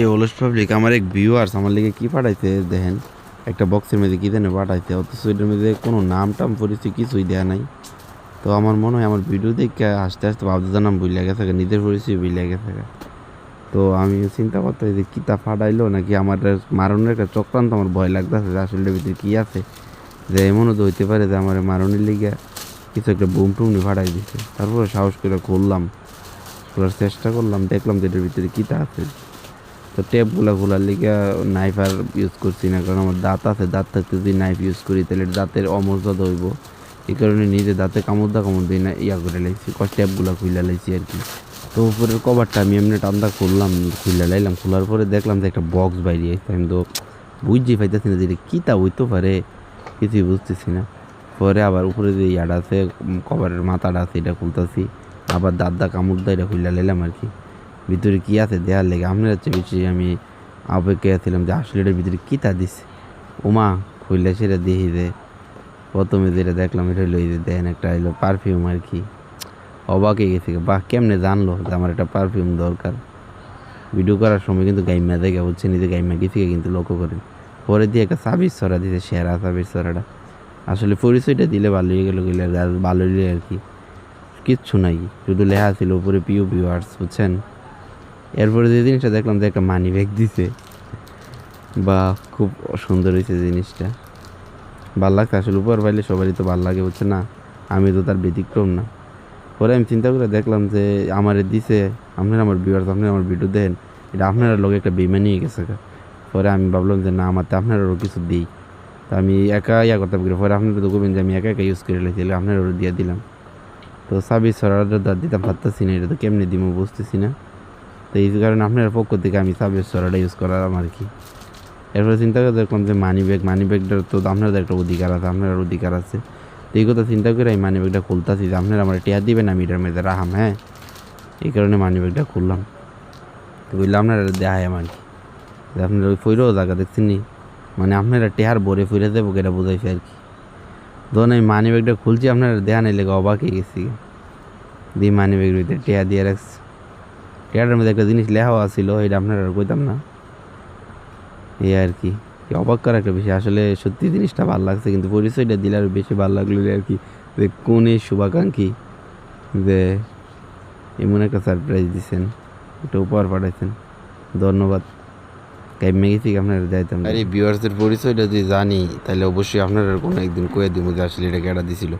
এ অলস পাবলিক আমার এক ভিউয়ার্স আমার লিগে কি পাঠাইছে দেখেন, একটা বক্সের মধ্যে কী জানে পাঠাইছে, অথচ এটার মধ্যে কোনো নাম টাম পরিচয় কিছুই দেয়া নাই। তো আমার মনে হয় আমার ভিডিও দেখে আস্তে আস্তে বাবদাদার নাম ভুলে গেছে নিজের পরিচয় ভুলে গেছে। তো আমি চিন্তা করতে যে কিতা ফাটাইলো নাকি আমার মারণের একটা চক্রান্ত আমার ভয় লাগতেছে যে আসলে ভিতরে কী আছে। যে এমনও তো হইতে পারে যে আমার মারণের লিগে কিছু একটা বুম টুমনি ফাটাই দিছে। তারপরে সাহস করে খুললাম খোলার চেষ্টা করলাম, দেখলাম যে এটার ভিতরে কিতা আছে। তো টেপগুলো খোলার লিগে নাইফ আর ইউজ করছি না, কারণ আমার দাঁত আছে, দাঁত থাকতে যদি নাইফ ইউজ করি, তাহলে দাঁতের অমর্যাদা হইব। এই কারণে নিজে দাঁতে কামড় দা কামড় দিই না, ইয়া করে লাইছি টেপগুলো খুলে লাইছি আর কি। তো উপরের কভারটা আমি এমনি টান্দা খুললাম খুলে লাইলাম, খোলার পরে দেখলাম যে একটা বক্স বাইরে আমি তো বুঝছি পাইতেছি না যে এটা কী তা হইতে পারে, কিছুই বুঝতেছি না। পরে আবার উপরে যে ইয়াটা আছে কভারের মাথাটা আছে, এটা খুলতেছি, আবার দাদা কামড় দা এটা খুলে লাইলাম আর কি। ভিতরে কি আছে দেয়ার লেগে? আপনার হচ্ছে বেশি আমি আবেগে ছিলাম যে আসলে এটার ভিতরে কী তা দিছে। ওমা খুললে সেটা দেখি যে প্রথমে যেটা দেখলাম এটা এই যে দেন একটা হলো পারফিউম আর কি। অবাক হয়ে গেছে। বাহ, কেমনে জানলো যে আমার একটা পারফিউম দরকার। ভিডিও করার সময় কিন্তু গাইমা দেখে হচ্ছে নিজে গাইমা গেছে কিন্তু লক্ষ্য করেন। পরে দিয়ে একটা সাবির সরা দিতে সেরা সাবির সরাটা। আসলে পরিচয়টা দিলে ভালো হয়ে গেলো, গেলে ভালো হইলে আর কি। কিচ্ছু নাই, শুধু লেখা ছিল উপরে পিউ আর্টস বুঝছেন? এরপরে যে জিনিসটা দেখলাম যে একটা মানি ব্যাগ দিছে। বা খুব সুন্দর হয়েছে জিনিসটা। ভালো লাগছে আসলে উপর পাইলে সবারই তো ভালো লাগে হচ্ছে না? আমি তো তার ব্যতিক্রম না। পরে আমি চিন্তা করে দেখলাম যে আমারে দিছে, আপনারা আমার ভিউয়ার্স আপনারা আমার ভিডিও দেন, এটা আপনারা লোক একটা বেমানি হয়ে গেছে পরে আমি ভাবলাম যে না, আমার তো আপনারাও কিছু দিই। তা আমি একা ইয়া করতে পারি, পরে আপনারা তো করবেন যে আমি একা একা ইউজ করে লেছি আপনারা দিয়ে দিলাম। তো সাবিস সরাটা দাঁত দিতাম পারতেছি না, এটা তো কেমনি দিব বুঝতেছি না। তো এই কারণে আপনার পক্ষ থেকে আমি সাবিস সরাটা ইউজ করালাম আর কি? এরপরে চিন্তা করে দেখলাম যে মানি ব্যাগ মানি ব্যাগটার তো আপনাদের একটা অধিকার আছে আপনার অধিকার আছে। তো এই কথা চিন্তা করে আমি মানি ব্যাগটা খুলতেছি যে আপনারা আমার টেয়ার দিবেন, আমি এটার মেয়েদের রাহাম হ্যাঁ? এই কারণে মানি ব্যাগটা খুললাম। তো বললাম আপনারা দেখায় আমার কি? আপনারা ওই ফইরেও জায়গা দেখছেন নি? মানে আপনারা টেহার ভরে ফিরে দেবো এটা বোঝাইছে আর কি। ধরুন আমি মানি ব্যাগটা খুলছি, আপনারা দেহা নেই লেগে অবাক হয়ে গেছি। দিয়ে মানি ব্যাগের ভিতরে টেয়া দিয়ে রাখছি। টেয়ারের মধ্যে একটা জিনিস লেখাও আছিল, এটা আপনারা আর কইতাম না। এই আর কি অবাক করা একটা বিষয়। আসলে সত্যি জিনিসটা ভালো লাগছে, কিন্তু পরিচয়টা দিলে আরও বেশি ভালো লাগল আর কি, যে কোন এই শুভাকাঙ্ক্ষী যে এমন একটা সারপ্রাইজ দিছেন, একটা উপহার পাঠাইছেন। ধন্যবাদ। কাইমে গেছি আপনারা যাইতাম আরে ভিউয়ার্সদের পরিচয়টা যদি জানি, তাহলে অবশ্যই আপনারা কোনো একদিন কয়ে দিব যে আসলে এটা কেটা দিছিল।